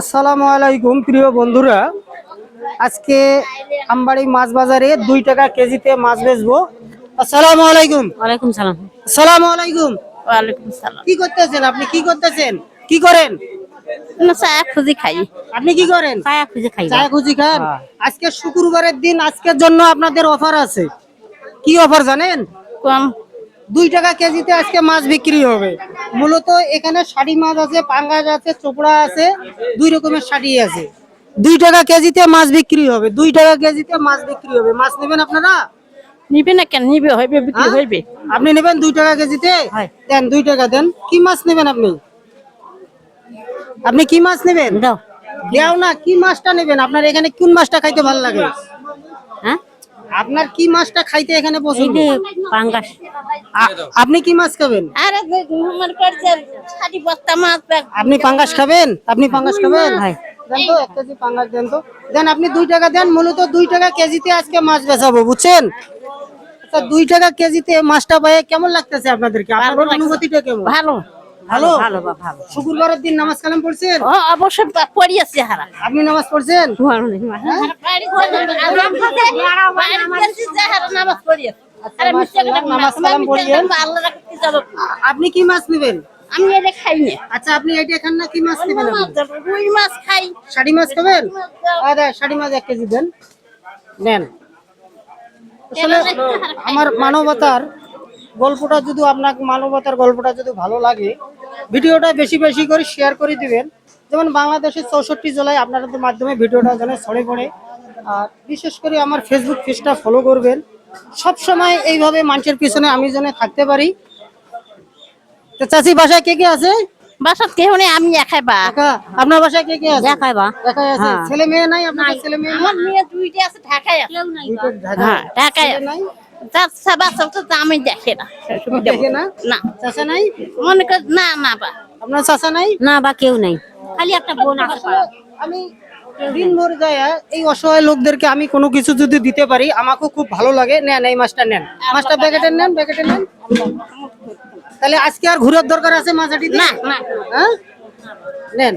আসসালামু আলাইকুম প্রিয় বন্ধুরা। আজকে আমবাড়ি মাছ বাজারে দুই টাকা কেজিতে মাছ বেচবো। আসসালামু আলাইকুম। ওয়ালাইকুম সালাম। আসসালামু আলাইকুম। ওয়ালাইকুম সালাম। কি করতেছেন? আপনি কি করতেছেন? কি করেন? খাই। আপনি কি করেন? খাই। খান? আজকে শুক্রবারের দিন আজকের জন্য আপনাদের অফার আছে। কি অফার জানেন? দুই টাকা কেজিতে আজকে মাছ বিক্রি হবে। মূলত এখানে শাড়ি মাছ আছে পাঙ্গাস আছে চোপড়া আছে দুই রকমের শাড়ি আছে। দুই টাকা কেজিতে মাছ বিক্রি হবে দুই টাকা কেজিতে মাছ বিক্রি হবে। মাছ নেবেন আপনারা? নিবে না কেন? নিবে হইবে বিক্রি হ্যাঁ? হইবে। আপনি নেবেন দুই টাকা কেজিতে? হয়। দেন দুই টাকা দেন। কি মাছ নেবেন আপনি? আপনি কি মাছ নেবেন? দাও। দেও না কি মাছটা নেবেন? আপনার এখানে কোন মাছটা খাইতে ভালো লাগে? হ্যাঁ? আপনার কি মাছটা খাইতে এখানে পছন্দ? পাঙ্গাস। আপনি কি মাছ খাবেন? আরে আমার করছে ছাড়ি বস্তা মাছ আপনি পাঙ্গাস খাবেন? আপনি পাঙ্গাস খাবেন? হয়। দেন তো এক কেজি পাঙ্গাস দেন তো। দেন আপনি দুই টাকা দেন মূলত দুই টাকা কেজিতে আজকে মাছ বেচাবো বুঝছেন? আচ্ছা দুই টাকা কেজিতে মাছটা পায়ে কেমন লাগতেছে আপনাদেরকে? আপনাদের অনুভূতিটা কেমন? ভালো। ভালো ভালো ভালো শুক্রবারের দিন নামাজ কালাম পড়ছেন? অবশ্যই পড়ি আছে হারা। আপনি নামাজ পড়ছেন? আপনি কি মাছ নেবেন? আমি এটা খাই না। আচ্ছা আপনি এটা খান না কি মাছ নেবেন? রুই মাছ খাই। শাড়ি মাছ খাবেন? আরে শাড়ি মাছ এক কেজি দেন। নেন। আসলে আমার মানবতার গল্পটা যদি আপনার মানবতার গল্পটা যদি ভালো লাগে ভিডিওটা বেশি বেশি করে শেয়ার করে দিবেন। যেমন বাংলাদেশের চৌষট্টি জেলায় আপনাদের মাধ্যমে ভিডিওটা যেন ছড়ে পড়ে। আর বিশেষ করে আমার ফেসবুক পেজটা ফলো করবেন। সব সময় এইভাবে মানুষের পিছনে আমি যেন থাকতে পারি। তো চাচি বাসায় কে কে আছে? বাসাত কেউ নেই আমি একাই বা। আপনার বাসায় কে কে আছে? একাই বা। একাই আছে? হ্যাঁ। ছেলে মেয়ে নাই? আপনার ছেলে মেয়ে আমার মেয়ে দুইটা আছে ঢাকায় আছে। দুইটা ঢাকা- হ্যাঁ ঢাকায় নাই? তো আমি দেখে না। দেখে না? না। চাচা নাই? মনে কর না না বা। আপনার নাই? না বা কেউ নাই। খালি একটা বোন আছে আমি দিন ভর যায় এই অসহায় লোকদেরকে আমি কোনো কিছু যদি দিতে পারি আমাকেও খুব ভালো লাগে। নেন এই মাছটা নেন। মাছটা প্যাকেটে নেন প্যাকেটে নেন। তাহলে আজকে আর ঘুরার দরকার আছে মাছাটি না না। হ্যাঁ? নেন।